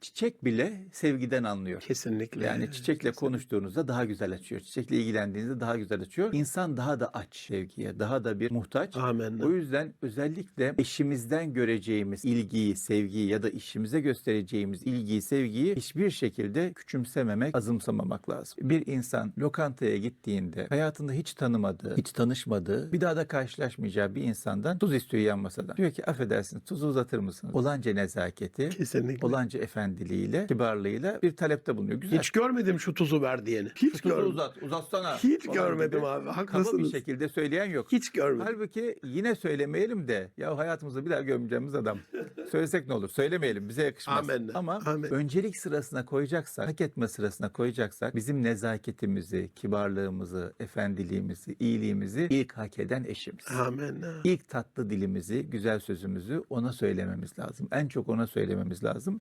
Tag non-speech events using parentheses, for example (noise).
çiçek bile sevgiden anlıyor. Kesinlikle. Yani çiçekle Kesinlikle. konuştuğunuzda daha güzel açıyor. Çiçekle ilgilendiğinizde daha güzel açıyor. İnsan daha da aç sevgiye, daha da bir muhtaç. Amenna. O yüzden özellikle eşimizden göreceğimiz ilgiyi, sevgiyi ya da işimize göstereceğimiz ilgiyi, sevgiyi hiçbir şekilde küçümsememek, azımsamamak lazım. Bir insan lokantaya gittiğinde hayatında hiç tanımadığı, hiç tanışmadığı, bir daha da karşılaşmayacağı bir insandan tuz istiyor yan masadan. Diyor ki affedersiniz tuzu uzatır mısınız? Olanca nezaketi, Kesinlikle. olanca efendiliğiyle, kibarlığıyla bir talepte bulunuyor. Güzel. Hiç görmedim şu tuzu ver diyeni. Hiç Tuzu görmedim. uzat, uzatsana. Hiç görmedim gibi abi, Kaba haklısınız. bir şekilde söyleyen yok. Hiç görmedim. Halbuki yine söylemeyelim de ya hayatımızda bir daha görmeyeceğimiz adam. (laughs) Söylesek ne olur? Söylemeyelim. Bize yakışmaz. Amenna. Ama Amen. öncelik sırasına koyacaksak, hak etme sırasına koyacaksak bizim nezaketimizi, kibarlığımızı, efendiliğimizi, iyiliğimizi ilk hak eden eşimiz. Amenna. İlk tatlı dilimizi, güzel sözümüzü ona söylememiz lazım. En çok ona söylememiz lazım.